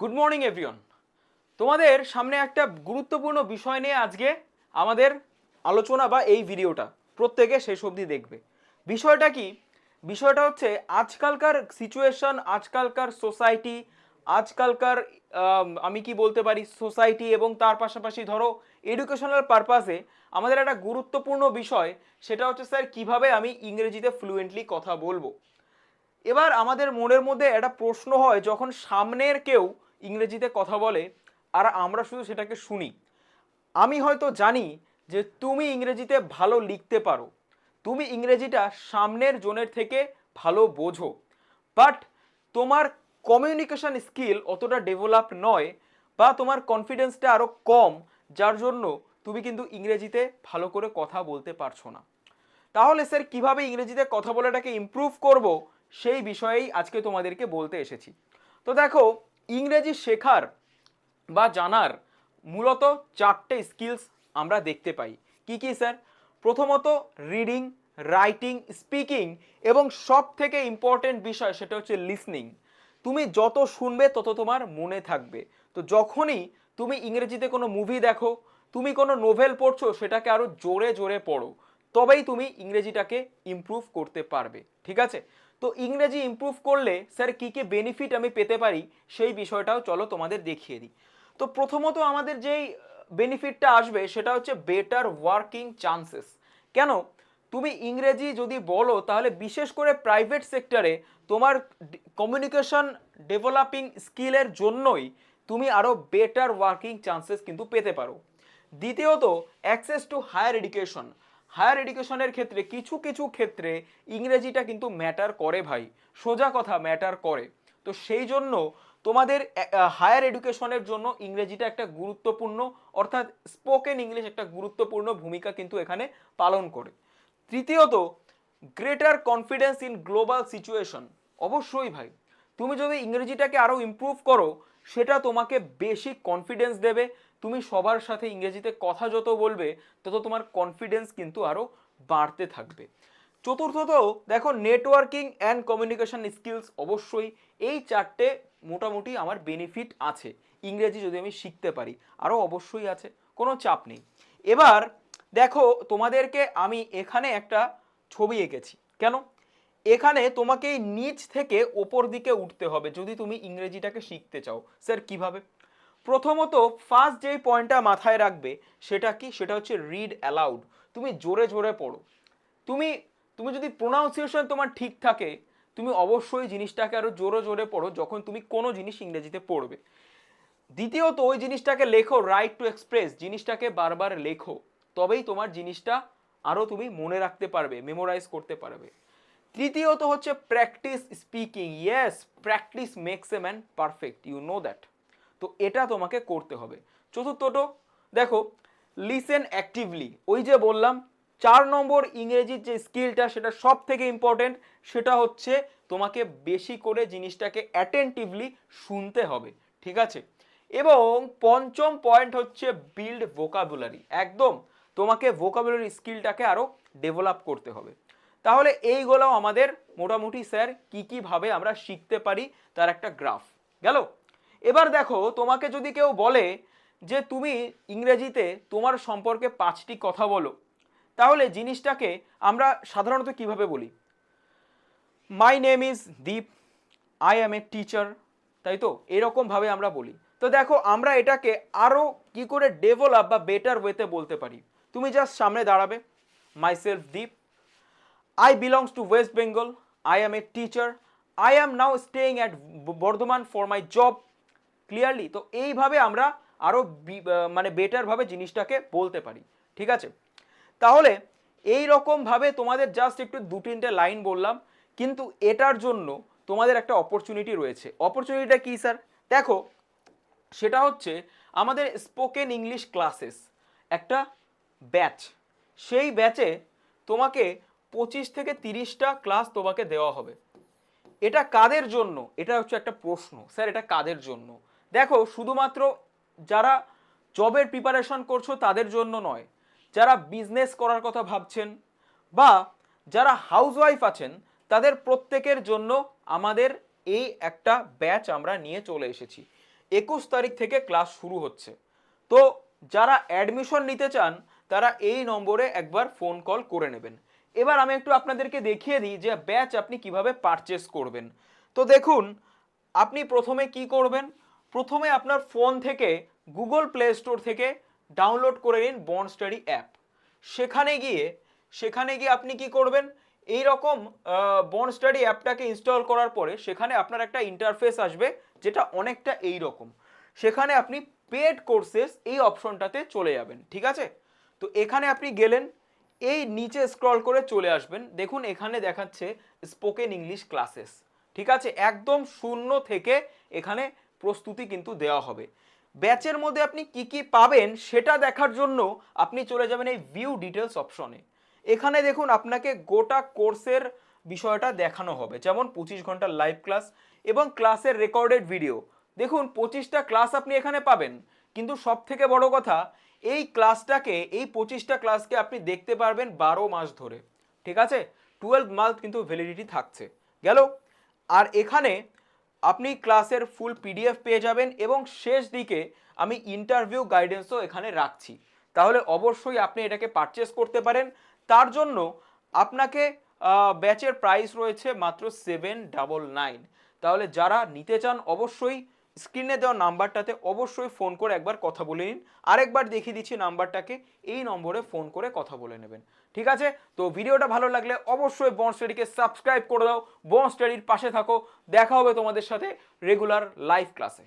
Good morning everyone তোমাদের সামনে একটা গুরুত্বপূর্ণ বিষয় নিয়ে আজকে আমাদের আলোচনা বা এই ভিডিওটা প্রত্যেকে শেষ অবধি দেখবে। বিষয়টা কি? বিষয়টা হচ্ছে আজকালকার সিচুয়েশন আজকালকার সোসাইটি আজকালকার, আমি কি বলতে পারি সোসাইটি এবং তার পাশাপাশি ধরো এডুকেশনাল পারপাসে আমাদের একটা গুরুত্বপূর্ণ বিষয়, সেটা হচ্ছে স্যার কীভাবে আমি ইংরেজিতে ফ্লুয়েন্টলি কথা বলব। এবার আমাদের মনের মধ্যে একটা প্রশ্ন হয়, যখন সামনের কেউ ইংরেজিতে কথা বলে আর আমরা শুধু সেটাকে শুনি। আমি হয়তো জানি যে তুমি ইংরেজিতে ভালো লিখতে পারো। তুমি ইংরেজিটা সামনের জনের থেকে ভালো বোঝো। বাট তোমার কমিউনিকেশন স্কিল অতটা ডেভেলপ নয় বা তোমার কনফিডেন্সটা আরও কম, যার জন্য তুমি কিন্তু ইংরেজিতে ভালো করে কথা বলতে পারছ না। তাহলে স্যার, কীভাবে ইংরেজিতে কথা বলাটাকে ইমপ্রুভ করব সেই বিষয়েই আজকে তোমাদেরকে বলতে এসেছি। তো দেখো ইংরেজি শেখার বা জানার মূলত চারটে স্কিলস আমরা দেখতে পাই। কি কি স্যার প্রথমত রিডিং রাইটিং স্পিকিং এবং সব থেকে ইম্পর্টেন্ট বিষয় সেটা হচ্ছে লিসনিং তুমি যত শুনবে, তত তোমার মনে থাকবে। তো যখনই তুমি ইংরেজিতে কোনো মুভি দেখো, তুমি কোনো নোভেল পড়ছো, সেটাকে আরও জোরে জোরে পড়ো। তবেই তুমি ইংরেজিটাকে ইমপ্রুভ করতে পারবে। ঠিক আছে? তো ইংরেজি ইমপ্রুভ করলে স্যার কী কী বেনিফিট আমি পেতে পারি সেই বিষয়টাও চলো তোমাদের দেখিয়ে দিই। তো প্রথমত আমাদের যেই বেনিফিটটা আসবে সেটা হচ্ছে বেটার ওয়ার্কিং চান্সেস কেন? তুমি ইংরেজি যদি বলো তাহলে বিশেষ করে প্রাইভেট সেক্টরে তোমার কমিউনিকেশন ডেভেলপিং স্কিলের জন্যই তুমি আরও বেটার ওয়ার্কিং চান্সেস কিন্তু পেতে পারো। দ্বিতীয়ত access to higher education higher এডুকেশনের ক্ষেত্রে কিছু কিছু ক্ষেত্রে ইংরেজিটা কিন্তু ম্যাটার করে ভাই। সোজা কথা ম্যাটার করে। তো সেই জন্য তোমাদের হায়ার এডুকেশনের জন্য ইংরেজিটা একটা গুরুত্বপূর্ণ, অর্থাৎ স্পোকেন ইংলিশ একটা গুরুত্বপূর্ণ ভূমিকা কিন্তু এখানে পালন করে। তৃতীয়ত greater confidence in global situation অবশ্যই ভাই। তুমি যদি ইংরেজিটাকে আরও ইমপ্রুভ করো, সেটা তোমাকে বেশি কনফিডেন্স দেবে তুমি সবার সাথে ইংরেজিতে কথা যত বলবে, তত তোমার কনফিডেন্স কিন্তু আরও বাড়তে থাকবে। চতুর্থত, দেখো নেটওয়ার্কিং অ্যান্ড কমিউনিকেশন স্কিলস অবশ্যই এই চারটে মোটামুটি আমার বেনিফিট আছে। ইংরেজি যদি আমি শিখতে পারি আরও অবশ্যই আছে, কোনো চাপ নেই। এবার দেখো তোমাদেরকে আমি এখানে একটা ছবি এঁকেছি। কেন? এখানে তোমাকে নিচ থেকে ওপর দিকে উঠতে হবে, যদি তুমি ইংরেজিটাকে শিখতে চাও। স্যার, কীভাবে? প্রথমত ফার্স্ট যেই পয়েন্টটা মাথায় রাখবে, সেটা কি? সেটা হচ্ছে রিড অ্যালাউড তুমি জোরে জোরে পড়ো। তুমি তুমি যদি প্রোনাউন্সিয়েশন তোমার ঠিক থাকে, তুমি অবশ্যই জিনিসটাকে আরও জোরে জোরে পড়ো যখন তুমি কোনো জিনিস ইংরেজিতে পড়বে। দ্বিতীয়ত ওই জিনিসটাকে লেখো রাইট টু এক্সপ্রেস জিনিসটাকে বারবার লেখো। তবেই তোমার জিনিসটা আরও তুমি মনে রাখতে পারবে মেমোরাইজ করতে পারবে। তৃতীয়ত হচ্ছে practice speaking yes practice makes a man perfect you know that তো এটা তোমাকে করতে হবে। চতুর্থত দেখো লিসেন অ্যাক্টিভলি ওই যে বললাম, চার নম্বর ইংরেজির যে স্কিলটা সেটা সব থেকে ইম্পর্টেন্ট সেটা হচ্ছে তোমাকে বেশি করে জিনিসটাকে অ্যাটেন্টিভলি শুনতে হবে, ঠিক আছে? এবং পঞ্চম পয়েন্ট হচ্ছে বিল্ড ভোকাবুলারি একদম, তোমাকে ভোকাবুলারি স্কিলটাকে আরও ডেভেলপ করতে হবে। তাহলে এইগুলো আমাদের মোটামুটি স্যার কী কীভাবে আমরা শিখতে পারি, তার একটা গ্রাফ গেল? এবার দেখো, তোমাকে যদি কেউ বলে যে তুমি ইংরেজিতে তোমার সম্পর্কে পাঁচটি কথা বলো, তাহলে জিনিসটাকে আমরা সাধারণত কীভাবে বলি my name is Deep I am a teacher তাই তো এরকমভাবে আমরা বলি তো দেখো, আমরা এটাকে আরও কি করে ডেভেলপ বা বেটার ওয়েতে বলতে পারি তুমি জাস্ট সামনে দাঁড়াবে myself Deep I belongs to West Bengal. I am a teacher. I am now staying at Bardhaman for my job clearly তো এইভাবে আমরা আরও মানে বেটারভাবে জিনিসটাকে বলতে পারি, ঠিক আছে? তাহলে এই রকমভাবে তোমাদের জাস্ট একটু দু তিনটে লাইন বললাম, কিন্তু এটার জন্য তোমাদের একটা অপরচুনিটি রয়েছে। অপরচুনিটিটা কী স্যার দেখো, সেটা হচ্ছে আমাদের স্পোকেন ইংলিশ ক্লাসেস একটা ব্যাচ সেই ব্যাচে তোমাকে পঁচিশ থেকে তিরিশটা ক্লাস তোমাকে দেওয়া হবে। এটা কাদের জন্য? এটা হচ্ছে একটা প্রশ্ন স্যার এটা কাদের জন্য? দেখো, শুধুমাত্র যারা জবের প্রিপারেশন করছ তাদের জন্য নয়, যারা বিজনেস করার কথা ভাবছেন বা যারা হাউসওয়াইফ আছেন, তাদের প্রত্যেকের জন্য আমাদের এই একটা ব্যাচ আমরা নিয়ে চলে এসেছি। একুশ তারিখ থেকে ক্লাস শুরু হচ্ছে। তো যারা অ্যাডমিশন নিতে চান, তারা এই নম্বরে একবার ফোন কল করে নেবেন। এবার আমি একটু আপনাদেরকে দেখিয়ে দিই যে ব্যাচ আপনি কীভাবে পারচেস করবেন। তো দেখুন, আপনি প্রথমে কি করবেন? প্রথমে আপনার ফোন থেকে গুগল প্লে স্টোর থেকে ডাউনলোড করে নিন বন স্টাডি অ্যাপ। সেখানে গিয়ে সেখানে গিয়ে আপনি কি করবেন? এই রকম বন্ড স্টাডি অ্যাপটাকে ইনস্টল করার পরে সেখানে আপনার একটা ইন্টারফেস আসবে যেটা অনেকটা এই রকম সেখানে আপনি পেড কোর্সেস এই অপশনটাতে চলে যাবেন, ঠিক আছে? তো এখানে আপনি গেলেন, এই নিচে স্ক্রল করে চলে আসবেন। দেখুন, এখানে দেখাচ্ছে স্পোকেন ইংলিশ ক্লাসেস ঠিক আছে? একদম শূন্য থেকে এখানে প্রস্তুতি কিন্তু দেওয়া হবে। ব্যাচের মধ্যে আপনি কি কি পাবেন সেটা দেখার জন্য আপনি চলে যাবেন এই ভিউ ডিটেলস অপশনে এখানে দেখুন আপনাকে গোটা কোর্সের বিষয়টা দেখানো হবে, যেমন পঁচিশ ঘণ্টার লাইভ ক্লাস এবং ক্লাসের রেকর্ডেড ভিডিও দেখুন, পঁচিশটা ক্লাস আপনি এখানে পাবেন, কিন্তু সব থেকে বড় কথা, এই ক্লাসটাকে এই পঁচিশটা ক্লাসকে আপনি দেখতে পারবেন বারো মাস ধরে। ঠিক আছে? টুয়েলভ মান্থ কিন্তু ভ্যালিডিটি থাকছে। গেল? আর এখানে আপনি ক্লাসের ফুল পিডিএফ পেয়ে যাবেন এবং শেষ দিকে আমি ইন্টারভিউ গাইডেন্সও এখানে রাখছি। তাহলে অবশ্যই আপনি এটাকে পারচেস করতে পারেন। তার জন্য আপনাকে ব্যাচের প্রাইস রয়েছে মাত্র সেভেন ডাবল নাইন তাহলে যারা নিতে চান অবশ্যই স্ক্রিনে দেওয়া নাম্বারটাতে অবশ্যই ফোন করে একবার কথা বলে নিন। আরেকবার দেখিয়ে দিচ্ছি নাম্বারটাকে, এই নম্বরে ফোন করে কথা বলে নেবেন। ঠিক আছে? তো ভিডিওটা ভালো লাগলে অবশ্যই বন স্টাডিকে সাবস্ক্রাইব করে দাও। বন স্টাডির পাশে থাকো। দেখা হবে তোমাদের সাথে রেগুলার লাইভ ক্লাসে।